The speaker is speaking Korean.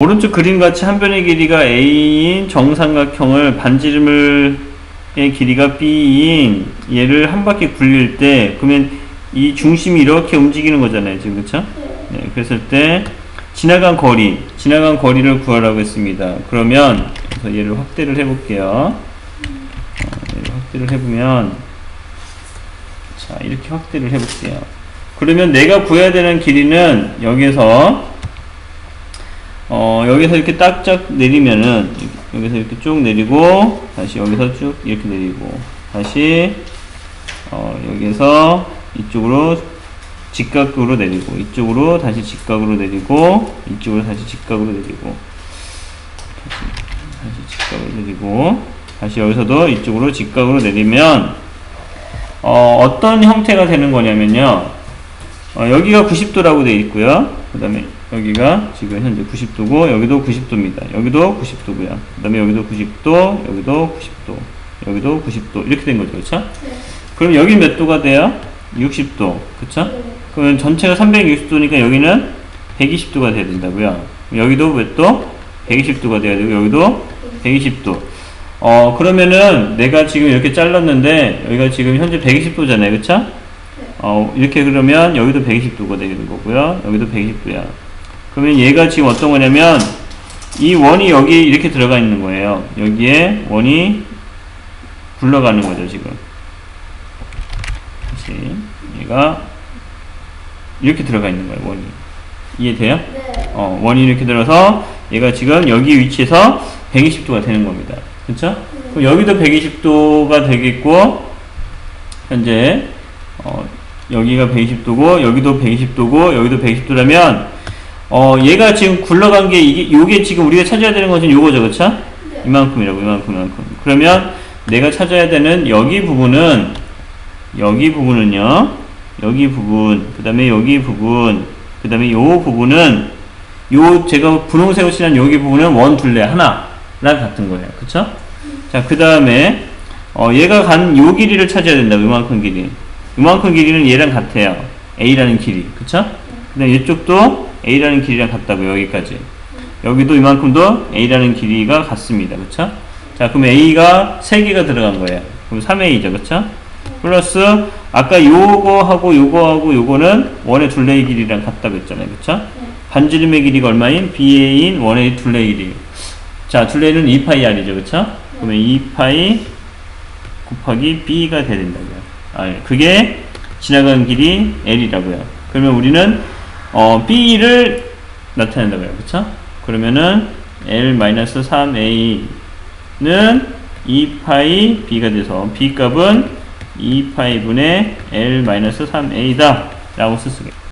오른쪽 그림같이 한 변의 길이가 a인 정삼각형을 반지름의 길이가 b인 얘를 한 바퀴 굴릴 때 그러면 이 중심이 이렇게 움직이는 거잖아요 지금 그쵸? 네, 그랬을 때 지나간 거리 지나간 거리를 구하라고 했습니다. 그러면 얘를 확대를 해 볼게요. 어, 얘를 확대를 해보면 자 이렇게 확대를 해 볼게요. 그러면 내가 구해야 되는 길이는 여기에서 어, 여기서 이렇게 딱짝 내리면은, 여기서 이렇게 쭉 내리고, 다시 여기서 쭉 이렇게 내리고, 다시, 어, 여기서 이쪽으로 직각으로 내리고, 이쪽으로 다시 직각으로 내리고, 이쪽으로 다시 직각으로 내리고, 다시, 다시 직각으로 내리고, 다시 여기서도 이쪽으로 직각으로 내리면, 어, 어떤 형태가 되는 거냐면요. 어, 여기가 90도라고 되어 있고요. 그 다음에 여기가 지금 현재 90도고 여기도 90도입니다. 여기도 90도고요. 그 다음에 여기도 90도, 여기도 90도, 여기도 90도 이렇게 된 거죠. 그렇죠? 그럼 여기 몇 도가 돼요? 60도. 그렇죠? 그러면 전체가 360도니까 여기는 120도가 돼야 된다고요. 여기도 몇 도? 120도가 돼야 되고 여기도 120도. 어 그러면은 내가 지금 이렇게 잘랐는데 여기가 지금 현재 120도잖아요. 그렇죠? 어, 이렇게 그러면 여기도 120도가 되는 거고요. 여기도 120도야. 그러면 얘가 지금 어떤 거냐면 이 원이 여기 이렇게 들어가 있는 거예요. 여기에 원이 굴러가는 거죠, 지금. 다시 얘가 이렇게 들어가 있는 거예요, 원이. 이해돼요? 네. 어, 원이 이렇게 들어서 얘가 지금 여기 위치에서 120도가 되는 겁니다. 그렇죠? 그럼 여기도 120도가 되겠고 현재 어, 여기가 120도고 여기도 120도고 여기도 120도라면 어, 얘가 지금 굴러간 게 이게 요게 지금 우리가 찾아야 되는 것은 요거죠. 그렇죠? 네. 이만큼이라고 이만큼 이만큼. 그러면 내가 찾아야 되는 여기 부분은 여기 부분은요. 여기 부분, 그다음에 여기 부분, 그다음에 요 부분은 요 제가 분홍색으로 칠한 여기 부분은 원 둘레 하나랑 같은 거예요. 그쵸? 자, 그 다음에 어, 얘가 간 요 길이를 찾아야 된다. 요만큼 길이. 요만큼 길이는 얘랑 같아요. A라는 길이. 그쵸? 그 다음에 이쪽도 A라는 길이랑 같다고 여기까지. 여기도 이만큼도 A라는 길이가 같습니다. 그쵸? 자, 그럼 A가 3개가 들어간 거예요. 그럼 3A죠. 그쵸? 플러스 아까 요거하고 요거하고 요거는 원의 둘레의 길이랑 같다고 했잖아요. 그쵸? 반지름의 길이가 얼마인? BA인 원의 둘레의 길이. 자, 둘레는 2파이 R이죠. 그쵸? 그러면 2파이 곱하기 B가 돼야 된다고요. 아, 예. 그게 지나간 길이 L이라고요. 그러면 우리는 어, B를 나타낸다고요. 그쵸? 그러면은 L-3A는 2파이 B가 돼서 B 값은 2파이분의 L-3A다 라고 쓸 수가 있어요.